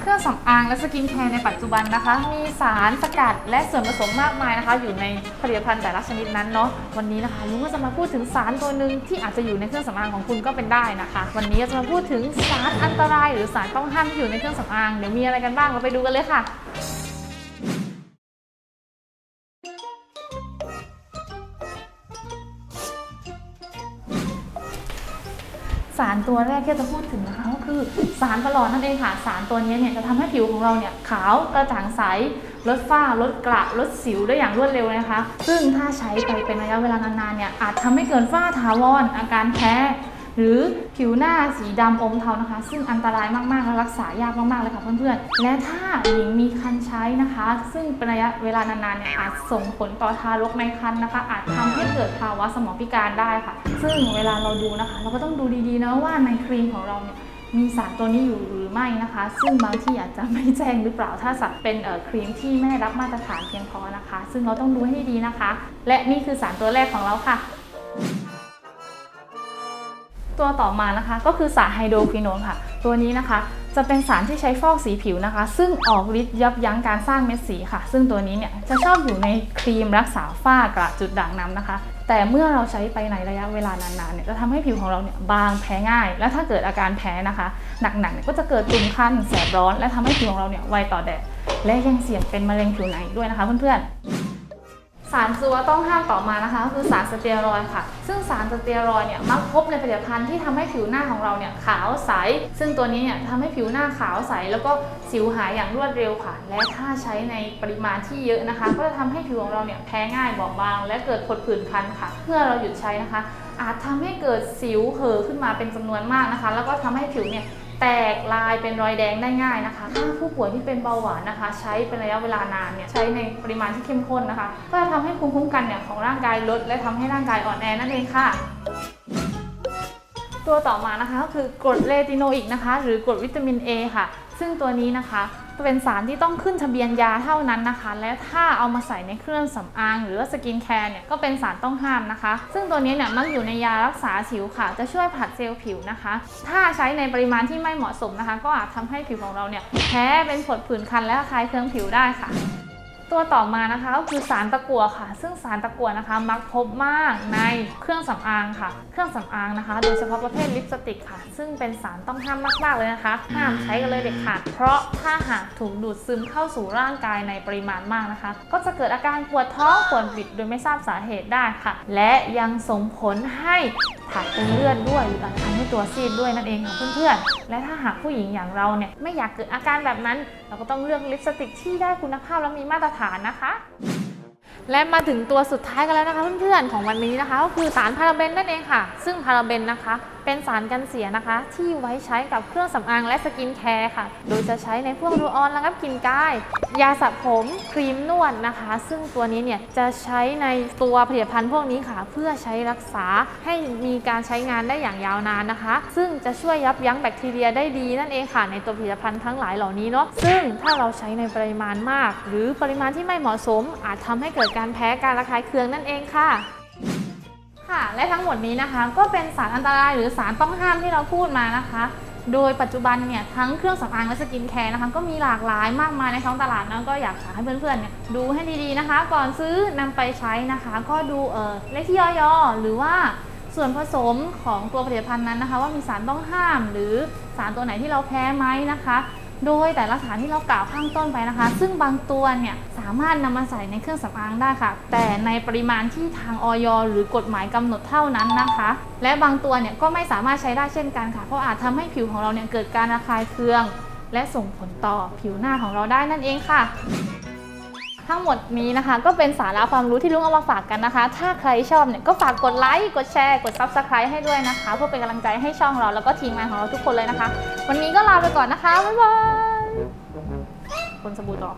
เครื่องสำอางและสกินแคร์ในปัจจุบันนะคะ มีสารสกัดและส่วนผสมมากมายนะคะ อยู่ในผลิตภัณฑ์แต่ละชนิดนั้นเนาะวันนี้นะคะลุงก็จะมาพูดถึงสารตัวหนึ่งที่อาจจะอยู่ในเครื่องสำอางของคุณก็เป็นได้นะคะ วันนี้จะมาพูดถึงสารอันตราย หรือสารต้องห้ามที่อยู่ในเครื่องสำอางเดี๋ยวมีอะไรกันบ้างเราไปดูกันเลยค่ะ สารตัวแรกที่จะพูดถึงนะคะก็คือสารประหลอดนั่นเองค่ะ สารตัวนี้เนี่ยจะทำให้ผิวของเราเนี่ยขาวกระจ่างใสลดฝ้าลดกระลดสิวได้อย่างรวดเร็วนะคะ ซึ่งถ้าใช้ไปเป็นระยะเวลานานๆเนี่ยอาจทำให้เกิดฝ้าถาวรอาการแพ้ หรือผิวหน้าสีดำอมเทานะคะ ซึ่งอันตรายมากๆและรักษายากมากๆเลยค่ะเพื่อนๆ และถ้าหญิงมีคันใช้นะคะ ซึ่งเป็นระยะเวลานานๆเนี่ยอาจส่งผลต่อทารกในครรภ์นะคะ อาจทำให้เกิดภาวะสมองพิการได้ค่ะ ซึ่งเวลาเราดูนะคะ เราก็ต้องดูดีๆนะว่าในครีมของเราเนี่ยมีสารตัวนี้อยู่หรือไม่นะคะ ซึ่งบางที่อาจจะไม่แจ้งหรือเปล่าถ้าสัตว์เป็นครีมที่ไม่ได้รับมาตรฐานเพียงพอนะคะ ซึ่งเราต้องดูให้ดีนะคะ และนี่คือสารตัวแรกของเราค่ะ ตัวต่อมานะคะ ก็คือสารไฮโดรควิโนนค่ะ ตัวนี้นะคะจะเป็นสารที่ใช้ฟอกสีผิวนะคะ ซึ่งออกฤทธิ์ยับยั้งการสร้างเม็ดสีค่ะ ซึ่งตัวนี้เนี่ยจะชอบอยู่ในครีมรักษาฝ้ากระจุดด่างน้ำนะคะ แต่เมื่อเราใช้ไปในระยะเวลานานๆเนี่ยจะทำให้ผิวของเราเนี่ยบางแพ้ง่าย และถ้าเกิดอาการแพ้นะคะ หนักๆเนี่ยก็จะเกิดตุ่มคันแสบร้อน และทำให้ผิวของเราเนี่ยไวต่อแดดและยังเสี่ยงเป็นมะเร็งผิวหนังอีกด้วยนะคะเพื่อนๆ สารตัวต้องห้ามต่อมานะคะก็คือสารสเตียรอยด์ค่ะ ซึ่งสารสเตียรอยด์เนี่ยมักพบในผลิตภัณฑ์ที่ทำให้ผิวหน้าของเราเนี่ยขาวใส ซึ่งตัวนี้เนี่ยทำให้ผิวหน้าขาวใส แล้วก็สิวหายอย่างรวดเร็วค่ะ และถ้าใช้ในปริมาณที่เยอะนะคะ ก็จะทำให้ผิวของเราเนี่ยแพ้ง่ายบอบบาง และเกิดผดผื่นคันค่ะเพื่อเราหยุดใช้นะคะ อาจทำให้เกิดสิวเห่อขึ้นมาเป็นจำนวนมากนะคะ แล้วก็ทำให้ผิวเนี่ย แตกลายเป็นรอยแดงได้ง่ายนะคะถ้าผู้ป่วยที่เป็นเบาหวานนะคะ ใช้เป็นระยะเวลานานเนี่ยใช้ในปริมาณที่เข้มข้นนะคะ ก็จะทำให้ภูมิคุ้มกันเนี่ยของร่างกายลด และทำให้ร่างกายอ่อนแอนั่นเองค่ะ ตัวต่อมานะคะก็คือกรดเลติโนอิกนะคะ หรือกรดวิตามิน A ค่ะ ซึ่งตัวนี้นะคะ เป็นสารที่ต้องขึ้นทะเบียนยาเท่านั้นนะคะ และถ้าเอามาใส่ในเครื่องสำอาง หรือว่าสกินแคร์เนี่ยก็เป็นสารต้องห้ามนะคะ ซึ่งตัวนี้เนี่ยมักอยู่ในยารักษาสิวค่ะ จะช่วยผัดเซลล์ผิวนะคะ ถ้าใช้ในปริมาณที่ไม่เหมาะสมนะคะ ก็อาจทำให้ผิวของเราเนี่ยแพ้เป็นผดผื่นคันและคลายเคืองผิวได้ค่ะ ตัวต่อมานะคะก็คือสารตะกั่วค่ะ ซึ่งสารตะกั่วนะคะ มักพบมากในเครื่องสำอางค่ะ เครื่องสำอางนะคะ โดยเฉพาะประเภทลิปสติกค่ะ ซึ่งเป็นสารต้องห้ามมากๆเลยนะคะ ห้ามใช้กันเลยเด็ดขาด เพราะถ้าหากถูกดูดซึมเข้าสู่ร่างกายในปริมาณมากนะคะ ก็จะเกิดอาการปวดท้องปวดบิดโดยไม่ทราบสาเหตุได้ค่ะ และยังส่งผลให้ ถักเป็นเลือดด้วยหรืออาจทำให้ตัวซีดด้วยนั่นเองค่ะเพื่อนๆ และถ้าหากผู้หญิงอย่างเราเนี่ยไม่อยากเกิดอาการแบบนั้น เราก็ต้องเลือกลิปสติกที่ได้คุณภาพและมีมาตรฐานนะคะ และมาถึงตัวสุดท้ายกันแล้วนะคะเพื่อนๆของวันนี้นะคะ ก็คือสารพาราเบนนั่นเองค่ะ ซึ่งพาราเบนนะคะ เป็นสารกันเสียนะคะ ที่ไว้ใช้กับเครื่องสำอางและสกินแคร์ค่ะ โดยจะใช้ในพวกรูออนระงับกลิ่นกาย ยาสระผมครีมนวดนะคะ ซึ่งตัวนี้เนี่ยจะใช้ในตัวผลิตภัณฑ์พวกนี้ค่ะ เพื่อใช้รักษาให้มีการใช้งานได้อย่างยาวนานนะคะ ซึ่งจะช่วยยับยั้งแบคทีเรียได้ดีนั่นเองค่ะ ในตัวผลิตภัณฑ์ทั้งหลายเหล่านี้เนาะซึ่งถ้าเราใช้ในปริมาณมาก หรือปริมาณที่ไม่เหมาะสมอาจทำให้เกิดการการแพ้การระคายเคืองนั่นเองค่ะ ค่ะ และทั้งหมดนี้นะคะ ก็เป็นสารอันตรายหรือสารต้องห้ามที่เราพูดมานะคะ โดยปัจจุบันเนี่ยทั้งเครื่องสำอางและสกินแคร์นะคะ ก็มีหลากหลายมากมายในท้องตลาดนะก็อยากให้เพื่อนๆเนี่ยดูให้ดีๆนะคะ ก่อนซื้อนำไปใช้นะคะ ก็ดูเออเลขที่ยอยหรือว่าส่วนผสมของตัวผลิตภัณฑ์นั้นนะคะ ว่ามีสารต้องห้ามหรือสารตัวไหนที่เราแพ้ไหมนะคะ โดยแต่ละสารที่เรากล่าวข้างต้นไปนะคะ ซึ่งบางตัวเนี่ยสามารถนำมาใส่ในเครื่องสำอางได้ค่ะ แต่ในปริมาณที่ทางออยหรือกฎหมายกำหนดเท่านั้นนะคะ และบางตัวเนี่ยก็ไม่สามารถใช้ได้เช่นกันค่ะ เพราะอาจทำให้ผิวของเราเนี่ยเกิดการระคายเคือง และส่งผลต่อผิวหน้าของเราได้นั่นเองค่ะ ทั้งหมดนี้นะคะ ก็เป็นสาระความรู้ที่ลุงเอามาฝากกันนะคะ ถ้าใครชอบเนี่ยก็ฝากกดไลค์ กดแชร์ กด Subscribe ให้ด้วยนะคะ เพื่อเป็นกำลังใจให้ช่องเราแล้วก็ทีมงานของเราทุกคนเลยนะคะ วันนี้ก็ลาไปก่อนนะคะ บ๊ายบาย คนสบู่ต่อ